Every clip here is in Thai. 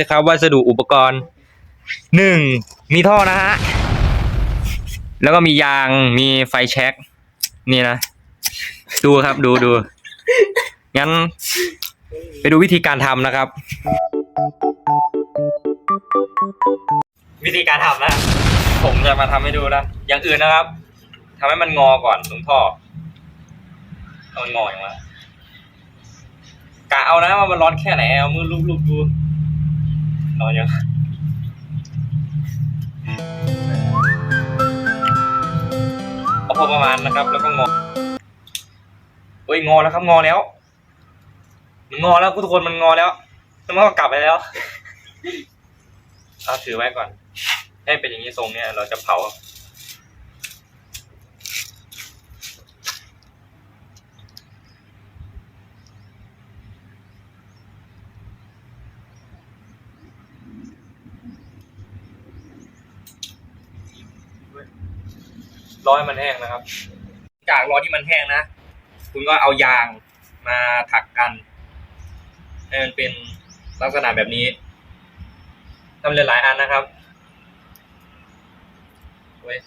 นะครับ วัสดุอุปกรณ์หนึ่งมีท่อนะฮะ แล้วก็มียางมีไฟแช็กนี่นะ ดูครับดูดูงั้น ไปดูวิธีการทำนะครับ วิธีการทำนะ ผมจะมาทำให้ดูนะ อย่างอื่นนะครับทำให้มันงอก่อนตรงท่อเอามันงออย่างไรกะเอานะว่ามันร้อนแค่ไหนเอามือลูบๆดู รอนยังเอาพอประมาณนะครับ แล้วก็งอเอ้ยงอแล้วครับงอแล้วมันงอแล้วทุกคนมันงอแล้วแล้วมันก็กลับไปแล้วเอาถือไว้ก่อน ให้เป็นอย่างนี้ทรงเนี่ยเราจะเผา รอให้มันแห้งนะครับ จากรอที่มันแห้งนะ คุณก็เอายางมาถักกันให้มันเป็นลักษณะแบบนี้ทำหลายๆอันนะครับเว้ย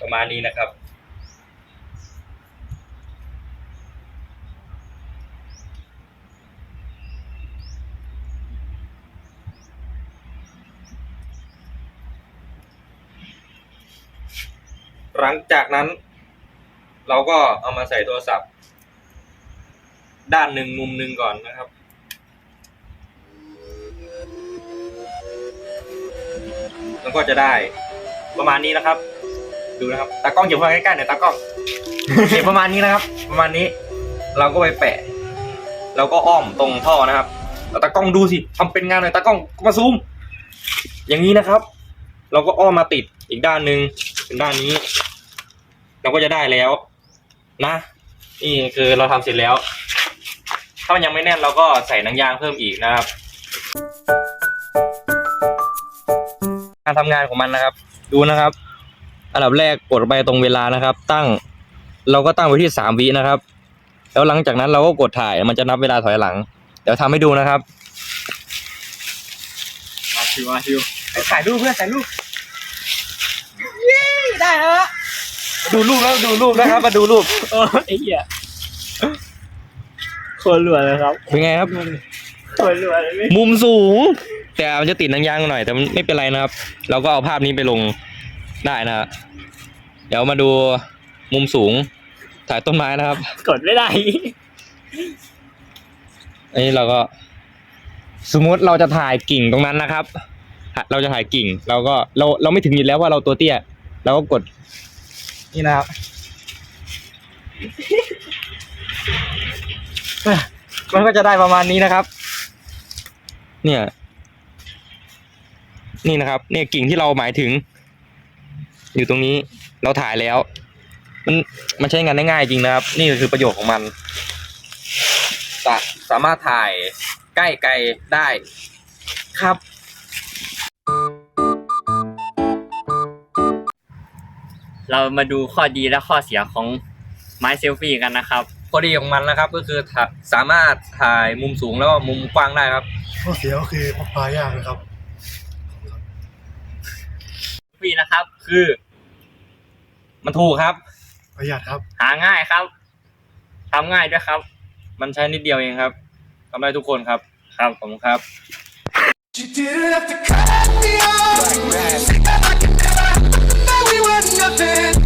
ประมาณนี้นะครับ หลังจากนั้น เราก็เอามาใส่โทรศัพท์ ด้านหนึ่งมุมหนึ่งก่อนนะครับแล้วก็จะได้ ประมาณนี้นะครับ ดูนะครับตากล้องอยู่ข้างใกล้ๆหน่อยตากล้องเห็นประมาณนี้นะครับ ประมาณนี้ เราก็ไปแปะ เราก็อ้อมตรงท่อนะครับตากล้องดูสิทำเป็นงานหน่อยตากล้องมาซูม อย่างนี้นะครับ เราก็อ้อมมาติดอีกด้านหนึ่งเป็นด้านนี้ เราก็จะได้แล้ว นะ นี่คือเราทำเสร็จแล้ว ถ้ามันยังไม่แน่นเราก็ใส่หนังยางเพิ่มอีกนะครับ การทำงานของมันนะครับ ดูนะครับ อันดับแรกกดไปตรงเวลานะครับ ตั้ง เราก็ตั้งไว้ที่สามวินะครับ แล้วหลังจากนั้นเราก็กดถ่ายมันจะนับเวลาถอยหลัง เดี๋ยวทำให้ดูนะครับมาชิวมาชิวถ่ายรูปเพื่อนถ่ายรูปได้แล้ว ดูรูปแล้วดูรูปนะครับ มาดูรูปโอ้ไอ้เหี้ยคนรวยเลยครับเป็นไงครับคนรวยเลยพี่มุมสูง แต่มันจะติดหนังยางหน่อย แต่มันไม่เป็นไรนะครับ เราก็เอาภาพนี้ไปลงได้นะครับเดี๋ยวมาดูมุมสูงถ่ายต้นไม้นะครับ กดไม่ได้ อันนี้เราก็ สมมุติเราจะถ่ายกิ่งตรงนั้นนะครับ เราจะถ่ายกิ่ง เราก็เราเราไม่ถึงอยู่แล้วว่าเราตัวเตี้ยเราก็กด นี่นะครับมันก็จะได้ประมาณนี้นะครับ เนี่ย นี่นะครับ เนี่ยกิ่งที่เราหมายถึง อยู่ตรงนี้เราถ่ายแล้ว มันมันใช้งานได้ง่ายจริงนะครับ นี่คือประโยชน์ของมันสาสามารถถ่ายใกล้ไกลได้ครับ เรามาดูข้อดีและข้อเสียของไม้เซลฟี่กันนะครับ ข้อดีของมันนะครับก็คือถ่าสามารถถ่ายมุมสูงแล้วก็มุมกว้างได้ครับ ข้อเสียก็คือพกพายากนะครับฟรีนะครับ คือ มันถูกครับ ประหยัดครับ หาง่ายครับทำง่ายด้วยครับ มันใช้นิดเดียวเองครับทำได้ทุกคนครับ ครับผมครับ You didn't have to cut me off. mountains.